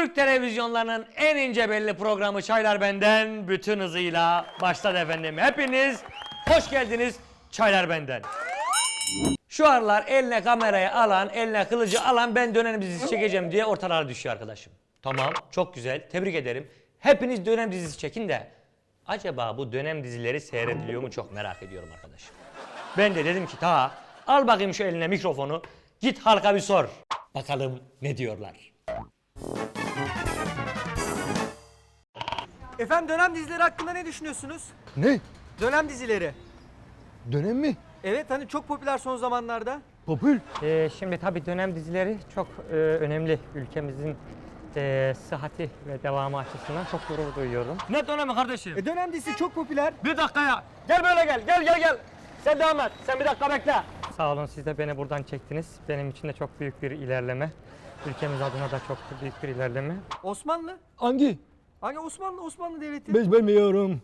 Türk televizyonlarının en ince belli programı Çaylar Benden bütün hızıyla başladı efendim. Hepiniz hoş geldiniz Çaylar Benden. Şu aralar eline kamerayı alan, eline kılıcı alan ben dönem dizisi çekeceğim diye ortalara düşüyor arkadaşım. Tamam, çok güzel. Tebrik ederim. Hepiniz dönem dizisi çekin de acaba bu dönem dizileri seyrediliyor mu çok merak ediyorum arkadaşım. Ben de dedim ki ta al bakayım şu eline mikrofonu git halka bir sor. Bakalım ne diyorlar. Efendim dönem dizileri hakkında ne düşünüyorsunuz? Ne? Dönem dizileri. Dönem mi? Evet hani çok popüler son zamanlarda. Popül. Ee, şimdi tabii dönem dizileri çok e, önemli ülkemizin e, sıhhati ve devamı açısından çok gurur duyuyorum. Ne dönemi kardeşim? E dönem dizisi çok popüler. Bir dakika ya. Gel böyle gel. Gel gel gel. Sen devam et. Sen bir dakika bekle. Sağ olun siz de beni buradan çektiniz. Benim için de çok büyük bir ilerleme. Ülkemiz adına da çok büyük bir ilerleme. Osmanlı. Hangi? Hangi Osmanlı? Osmanlı Devleti. Biz bilmiyorum.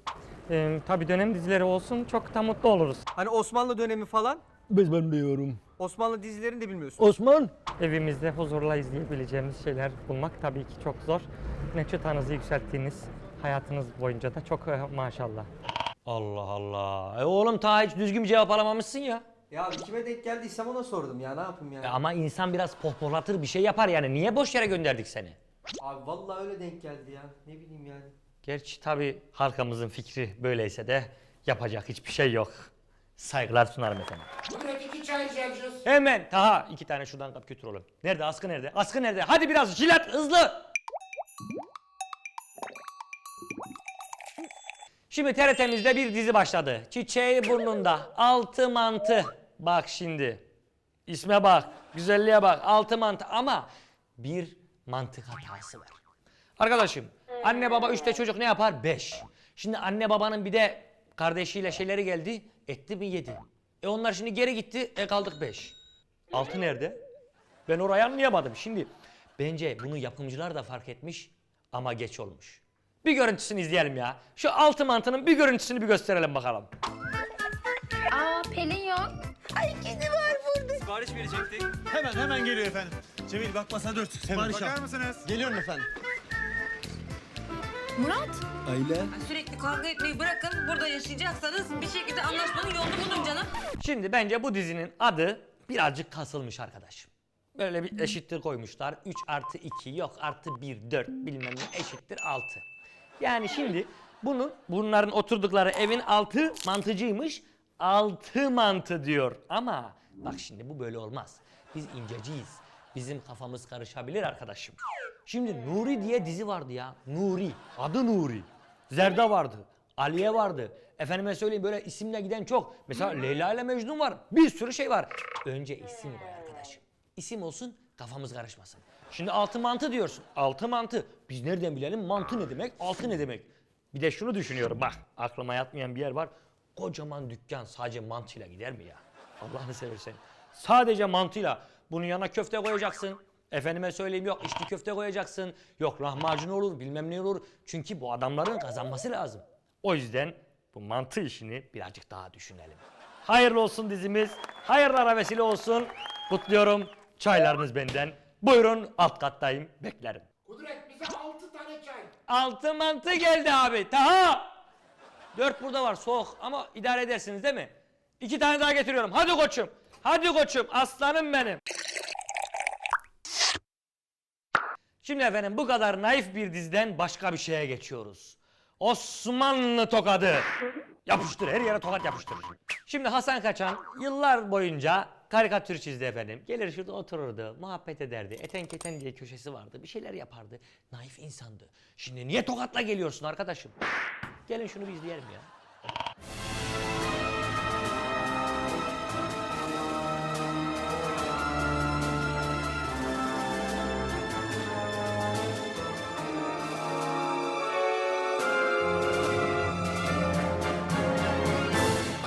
Ee, tabii dönem dizileri olsun çok da mutlu oluruz. Hani Osmanlı dönemi falan. Biz bilmiyorum. Osmanlı dizilerini de bilmiyorsun. Osman. Evimizde huzurla izleyebileceğimiz şeyler bulmak tabii ki çok zor. Ne çıtanızı yükselttiğiniz hayatınız boyunca da çok e, maşallah. Allah Allah. E oğlum ta hiç düzgün bir cevap alamamışsın ya. Ya kime denk geldiysem ona sordum ya ne yapayım yani. E ama insan biraz pohpohlatır bir şey yapar yani. Niye boş yere gönderdik seni? Abi vallahi öyle denk geldi ya. Ne bileyim yani. Gerçi tabii halkamızın fikri böyleyse de yapacak hiçbir şey yok. Saygılar sunarım efendim. Kudret iki çay rica edeceğiz. Hemen Taha iki tane şuradan kap götür oğlum. Nerede askı nerede? Askı nerede? Hadi biraz jilet hızlı. Şimdi TRT'mizde bir dizi başladı. Çiçeği burnunda. Altı mantı. Bak şimdi. İsme bak. Güzelliğe bak. Altı mantı ama bir mantık hatası var. Arkadaşım anne baba üçte çocuk ne yapar? Beş. Şimdi anne babanın bir de kardeşiyle şeyleri geldi. Etti mi yedi. E onlar şimdi geri gitti. E kaldık beş. Altı nerede? Ben orayı anlayamadım. Şimdi bence bunu yapımcılar da fark etmiş ama geç olmuş. Bir görüntüsünü izleyelim ya. Şu altı mantının bir görüntüsünü bir gösterelim bakalım. Aa Pelin yok. Hemen hemen geliyor efendim. Cemil bak masa 4. Sipariş Bakar al. mısınız? Geliyorum efendim. Murat. Aile. Sürekli kavga etmeyi bırakın. Burada yaşayacaksanız bir şekilde anlaşmanın yolunu bulun canım. Şimdi bence bu dizinin adı birazcık kasılmış arkadaşım. Böyle bir eşittir koymuşlar. 3 artı 2 yok artı 1 4 bilmem ne eşittir 6. Yani şimdi bunun bunların oturdukları evin altı mantıcıymış. Altı mantı diyor. Ama bak şimdi bu böyle olmaz. Biz inceciyiz. Bizim kafamız karışabilir arkadaşım. Şimdi Nuri diye dizi vardı ya. Nuri. Adı Nuri. Zerda vardı. Aliye vardı. Efendime söyleyeyim böyle isimle giden çok. Mesela Leyla ile Mecnun var. Bir sürü şey var. Önce isim koy arkadaşım. İsim olsun kafamız karışmasın. Şimdi altı mantı diyorsun. Altı mantı. Biz nereden bilelim mantı ne demek, altı ne demek? Bir de şunu düşünüyorum bak aklıma yatmayan bir yer var. Kocaman dükkan sadece mantıyla gider mi ya? Allah'ını seversen. Sadece mantıyla. Bunun yanına köfte koyacaksın. Efendime söyleyeyim yok içli köfte koyacaksın. Yok lahmacun olur bilmem ne olur. Çünkü bu adamların kazanması lazım. O yüzden bu mantı işini birazcık daha düşünelim. Hayırlı olsun dizimiz. Hayırlara vesile olsun. Kutluyorum. Çaylarınız benden. Buyurun alt kattayım. Beklerim. Kudret bize altı tane çay. Altı mantı geldi abi. Taha. Dört burada var soğuk ama idare edersiniz değil mi? İki tane daha getiriyorum. Hadi koçum. Hadi koçum. Aslanım benim. Şimdi efendim bu kadar naif bir diziden başka bir şeye geçiyoruz. Osmanlı tokadı. Yapıştır her yere tokat yapıştır. Şimdi Hasan Kaçan yıllar boyunca karikatür çizdi efendim. Gelir şurada otururdu, muhabbet ederdi. Eten keten diye köşesi vardı. Bir şeyler yapardı. Naif insandı. Şimdi niye tokatla geliyorsun arkadaşım? Gelin şunu bir izleyelim ya.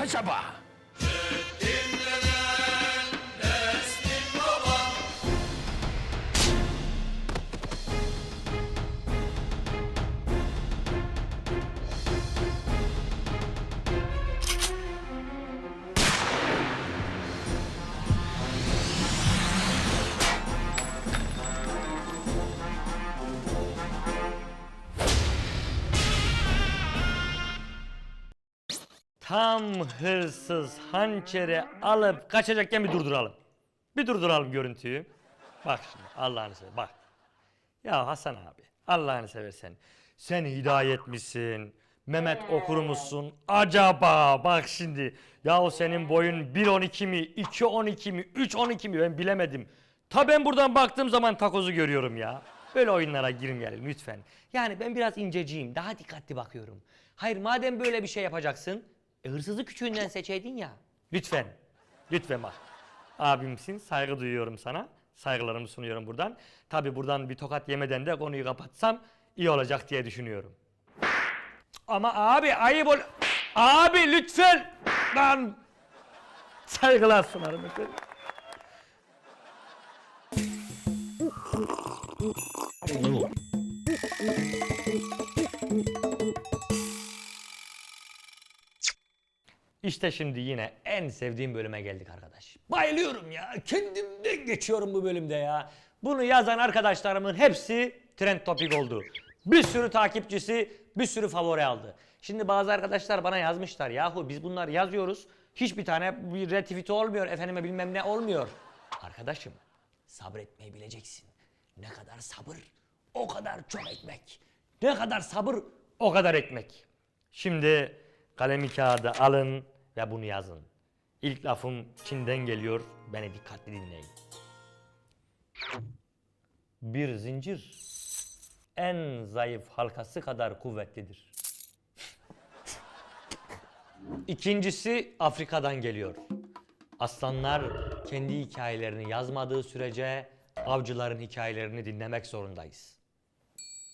Acaba? Tam hırsız hançeri alıp kaçacakken bir durduralım. Bir durduralım görüntüyü. Bak şimdi Allah'ını seversen bak. Ya Hasan abi Allah'ını seversen sen hidayet misin? Mehmet okur musun? Acaba bak şimdi ya o senin boyun 1.12 mi 2.12 mi 3.12 mi ben bilemedim. Ta ben buradan baktığım zaman takozu görüyorum ya. Böyle oyunlara girmeyelim lütfen. Yani ben biraz inceciyim daha dikkatli bakıyorum. Hayır madem böyle bir şey yapacaksın e, hırsızı küçüğünden seçeydin ya. Lütfen lütfen bak. Abimsin saygı duyuyorum sana. Saygılarımı sunuyorum buradan. Tabi buradan bir tokat yemeden de konuyu kapatsam iyi olacak diye düşünüyorum. Ama abi ayıp ol... Abi lütfen! Lan! Saygılar sunarım efendim. İşte şimdi yine en sevdiğim bölüme geldik arkadaş. Bayılıyorum ya. Kendimden geçiyorum bu bölümde ya. Bunu yazan arkadaşlarımın hepsi trend topik oldu. Bir sürü takipçisi, bir sürü favori aldı. Şimdi bazı arkadaşlar bana yazmışlar. Yahu biz bunları yazıyoruz. Hiçbir tane bir retweet olmuyor. Efendime bilmem ne olmuyor. Arkadaşım sabretmeyi bileceksin. Ne kadar sabır o kadar çok ekmek. Ne kadar sabır o kadar ekmek. Şimdi kalemi kağıdı alın ve bunu yazın. İlk lafım Çin'den geliyor. Beni dikkatli dinleyin. Bir zincir en zayıf halkası kadar kuvvetlidir. İkincisi Afrika'dan geliyor. Aslanlar kendi hikayelerini yazmadığı sürece avcıların hikayelerini dinlemek zorundayız.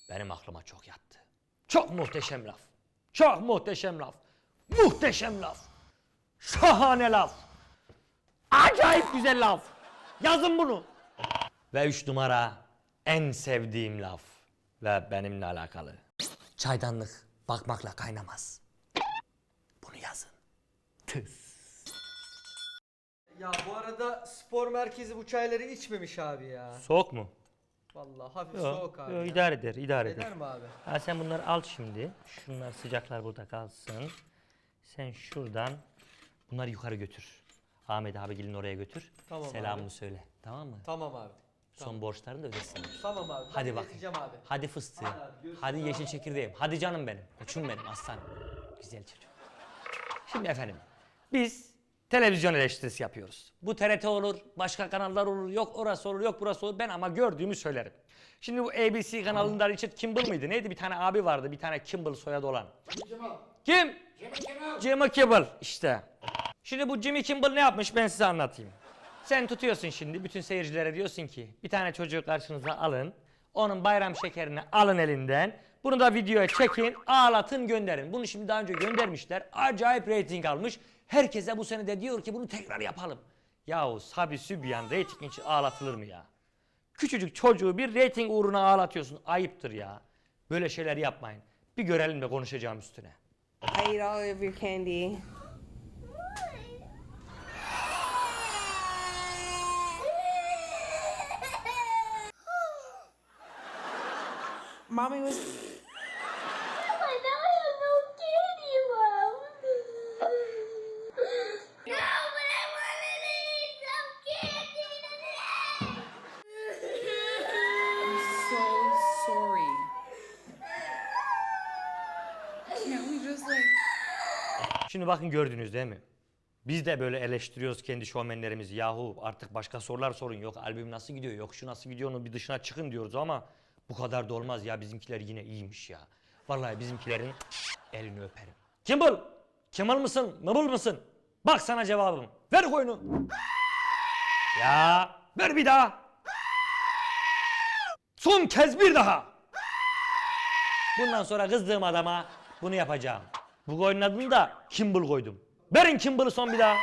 Benim aklıma çok yattı. Çok muhteşem laf. Çok muhteşem laf. Muhteşem laf. Şahane laf. Acayip güzel laf. Yazın bunu. Ve üç numara en sevdiğim laf. Ve benimle alakalı. Çaydanlık bakmakla kaynamaz. Bunu yazın. Tıs. Ya bu arada spor merkezi bu çayları içmemiş abi ya. Soğuk mu? Vallahi hafif Yok, soğuk abi. yok, ya. idare eder, idare eder. Eder mi abi? Ha sen bunları al şimdi. Şunlar sıcaklar burada kalsın. Sen şuradan bunları yukarı götür. Ahmet abi gelin oraya götür. Tamam Selamımı abi. söyle. Tamam mı? Tamam abi. Son borçlarını da ödesinler. Tamam abi. Hadi bak. abi. Hadi fıstığı. Hadi abi, Hadi abi. yeşil çekirdeğim. Hadi canım benim. Koçum benim aslan. Güzel çocuk. Şimdi efendim biz televizyon eleştirisi yapıyoruz. Bu TRT olur, başka kanallar olur, yok orası olur, yok burası olur. Ben ama gördüğümü söylerim. Şimdi bu ABC kanalında Richard Kimball mıydı? Neydi? Bir tane abi vardı. Bir tane Kimball soyadı olan. Kim? Jimmy Kimmel işte. Şimdi bu Jimmy Kimmel ne yapmış ben size anlatayım. Sen tutuyorsun şimdi bütün seyircilere diyorsun ki bir tane çocuğu karşınıza alın. Onun bayram şekerini alın elinden. Bunu da videoya çekin, ağlatın, gönderin. Bunu şimdi daha önce göndermişler. Acayip reyting almış. Herkese bu sene de diyor ki bunu tekrar yapalım. Yahu Sabi Sübyan reyting için ağlatılır mı ya? Küçücük çocuğu bir reyting uğruna ağlatıyorsun. Ayıptır ya. Böyle şeyler yapmayın. Bir görelim de konuşacağım üstüne. I ate all of your candy. Mommy was Şimdi bakın gördünüz değil mi? Biz de böyle eleştiriyoruz kendi şovmenlerimizi. Yahu artık başka sorular sorun. Yok albüm nasıl gidiyor? Yok şu nasıl gidiyor? Onun bir dışına çıkın diyoruz ama bu kadar da olmaz ya. Bizimkiler yine iyiymiş ya. Vallahi bizimkilerin elini öperim. Kimball! Kemal mısın? Mıbıl mısın? Bak sana cevabım. Ver koyunu. Ya ver bir daha. Son kez bir daha. Bundan sonra kızdığım adama bunu yapacağım. Bu oyunun adını da Kimball koydum. Verin Kimball'ı son bir daha.